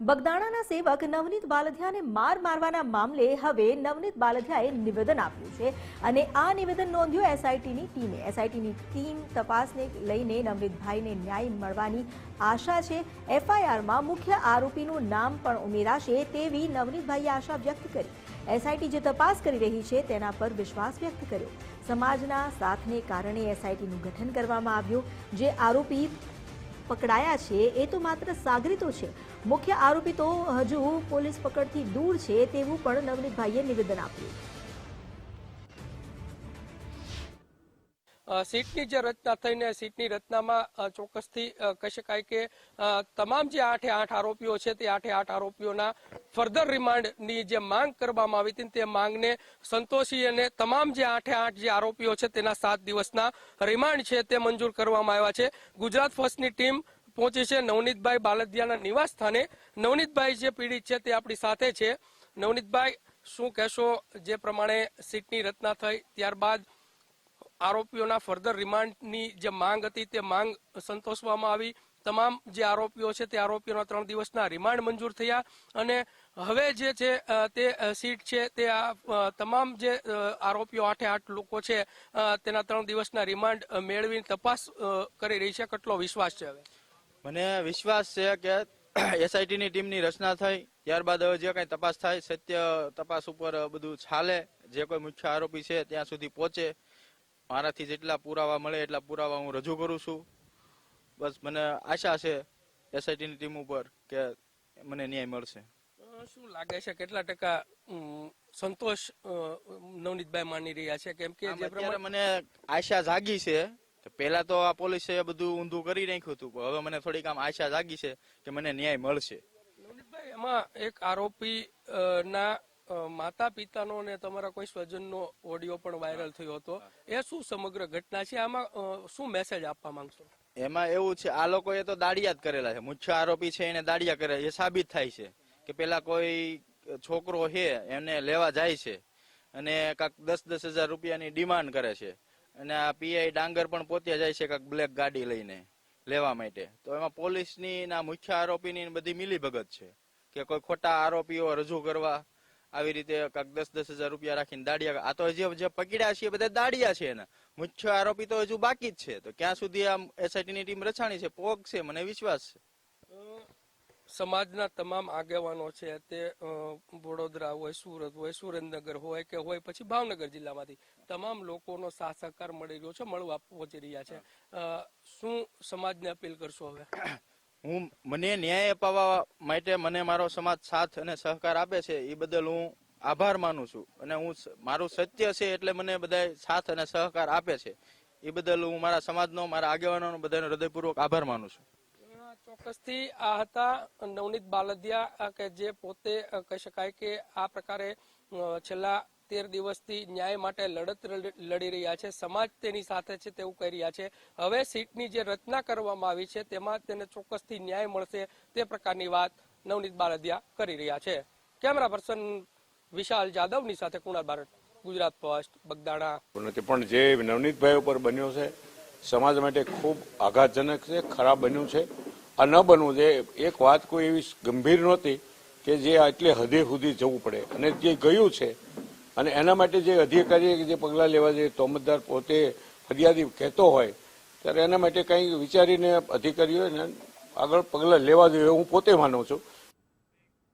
બગદાણાના સેવક નવનીત બાલધિયાને માર મારવાના મામલે હવે નવનીત બાલધિયાએ નિવેદન આપ્યું છે અને આ નિવેદન નોંધ્યું એસઆઈટીની ટીમે. એસઆઈટીની ટીમ તપાસને લઈને નવનીતભાઈને ન્યાય મળવાની આશા છે. એફઆઈઆરમાં મુખ્ય આરોપીનું નામ પણ ઉમેરાશે તેવી નવનીતભાઈએ આશા વ્યક્ત કરી. એસઆઈટી જે તપાસ કરી રહી છે તેના પર વિશ્વાસ વ્યક્ત કર્યો. સમાજના સાથને કારણે એસઆઈટીનું ગઠન કરવામાં આવ્યું. જે આરોપી પકડાયા છે, એ તો માત્ર સાગરીતો છે. મુખ્ય આરોપી તો હજુ પોલીસ પકડથી દૂર છે તેવું પણ નવનીતભાઈએ નિવેદન આપ્યું. સીટની જે રચના થઈને સીટની રચનામાં ચોક્કસથી કહી શકાય કે તમામ જે આઠે આઠ આરોપીઓ છે તે આઠે આઠ આરોપીઓના ફર્ધર રિમાન્ડની જે માંગ કરવામાં આવી હતી તે માંગને સંતોષી અને તમામ જે આઠે આઠ જે આરોપીઓ છે તેના સાત દિવસના રિમાન્ડ છે તે મંજૂર કરવામાં આવ્યા છે. ગુજરાત ફર્સ્ટની ટીમ પહોંચી છે. નવનીતભાઈ બાલદિયાના નિવાસ સ્થાને. નવનીતભાઈ જે પીડિત છે તે આપણી સાથે છે. નવનીતભાઈ, શું કહેશો? જે પ્રમાણે સીટની રચના થઈ ત્યારબાદ આરોપીઓના ફર્ધર રિમાન્ડની જે માંગ હતી તે માંગ સંતોષવામાં આવી. તમામ જે આરોપીઓ છે તે આરોપીઓના ત્રણ દિવસના રિમાન્ડ મંજૂર થયા અને હવે જે છે તે સીટ છે તે આ તમામ જે આરોપીઓ આઠે આઠ લોકો છે તેના ત્રણ દિવસના રિમાન્ડ મેળવીને તપાસ કરી રહી છે. કેટલો વિશ્વાસ છે હવે? મને વિશ્વાસ છે કે એસઆઈટીની ટીમની રચના થઈ, ત્યારબાદ હવે જે કઈ તપાસ થાય, સત્ય તપાસ ઉપર બધું ચાલે, જે કોઈ મુખ્ય આરોપી છે ત્યાં સુધી પહોંચે. મારાથી જેટલા પુરાવા મળે એટલા પુરાવા હું રજૂ કરું છું. બસ મને આશા છે એસઆઈટીની ટીમ ઉપર કે મને ન્યાય મળશે. શું લાગે છે કેટલા ટકા સંતોષ નવનીતભાઈ માની રહ્યા છે? કેમ કે જે પ્રમાણે મને આશા જાગી છે કે પેલા તો આ પોલીસે બધું ઊંધું કરી નાખ્યું હતું પણ હવે મને થોડીક આમ આશા જાગી છે કે મને ન્યાય મળશે. નવનીતભાઈ એમાં એક આરોપી ના માતા પિતાનો અને તમારા કોઈ સ્વજનનો ઓડિયો પણ વાયરલ થયો હતો. એ શું સમગ્ર ઘટના છે? આમાં શું મેસેજ આપવા માંગશો? એમાં એવું છે આ લોકોએ તો દાડિયા જ કરેલા છે. મુખ્ય આરોપી છે એને દાડિયા કરે એ સાબિત થાય છે કે પેલા કોઈ છોકરો છે એને લેવા જાય છે અને કાંક દસ દસ હજાર રૂપિયાની ડિમાન્ડ કરે છે. અને આ પીઆઈ ડાંગર પણ પોતે જાય છે કાંક બ્લેક ગાડી લઈને લેવા માટે. તો એમાં પોલીસની ના મુખ્ય આરોપીની બધી મિલીભગત છે કે કોઈ ખોટા આરોપીઓ રજૂ કરવા આવી રીતે કાંક દસ દસ હજાર રૂપિયા રાખીને દાડિયા આ તો જે જે પકડ્યા છે બધા દાડિયા છે એના. મુખ્ય આરોપી તો હજુ બાકી જ છે. તો ક્યાં સુધી આમ એસઆઈટીની ટીમ રચાણી છે? પોગ છે મને વિશ્વાસ છે. સમાજના તમામ આગેવાનો છે તે વડોદરા હોય સુરત હોય સુરેન્દ્રનગર હોય કે હોય પછી ભાવનગર જિલ્લામાંથી તમામ લોકોનો સાથ સહકાર મળી રહ્યો છે મળવા પહોંચી રહ્યા છે. શું સમાજને અપીલ કરશો હવે? હું, મને ન્યાય અપાવવા માટે મને મારો સમાજ સાથ અને સહકાર આપે છે એ બદલ હું આભાર માનું છું. અને હું મારું સત્ય છે એટલે મને બધા સાથ અને સહકાર આપે છે. એ બદલ હું મારા સમાજનો, મારા આગેવાનોનો બધાનો હૃદયપૂર્વક આભાર માનું છું. ચોક્કસથી આ હતા નવનીત બાલદિયા કે જે પોતે કહી શકાય કે આ પ્રકારે છેલ્લા તેર દિવસથી ન્યાય માટે લડત લડી રહ્યા છે. સમાજ તેની સાથે છે તેવું કહી રહ્યા છે. હવે સીટની જે રચના કરવામાં આવી છે, તેમાં તેને ચોક્કસથી ન્યાય મળશે તે પ્રકારની વાત નવનીત બાલદિયા કરી રહ્યા છે. કેમેરા પર્સન વિશાલ જાદવની સાથે કુણાલ બારડ, ગુજરાત પોસ્ટ બગદાણા. પણ જે નવનીતભાઈ ઉપર બન્યો છે, સમાજ માટે ખૂબ આઘાતજનક છે, ખરાબ બન્યું છે. આ ન બનવું જોઈએ. એક વાત કોઈ એવી ગંભીર નહોતી કે જે આટલે હદે સુધી જવું પડે. અને જે ગયું છે અને એના માટે જે અધિકારીએ જે પગલાં લેવા જોઈએ, તોમતદાર પોતે ફરિયાદી કહેતો હોય, ત્યારે એના માટે કંઈ વિચારીને અધિકારીઓ એને આગળ પગલાં લેવા જોઈએ હું પોતે માનું છું.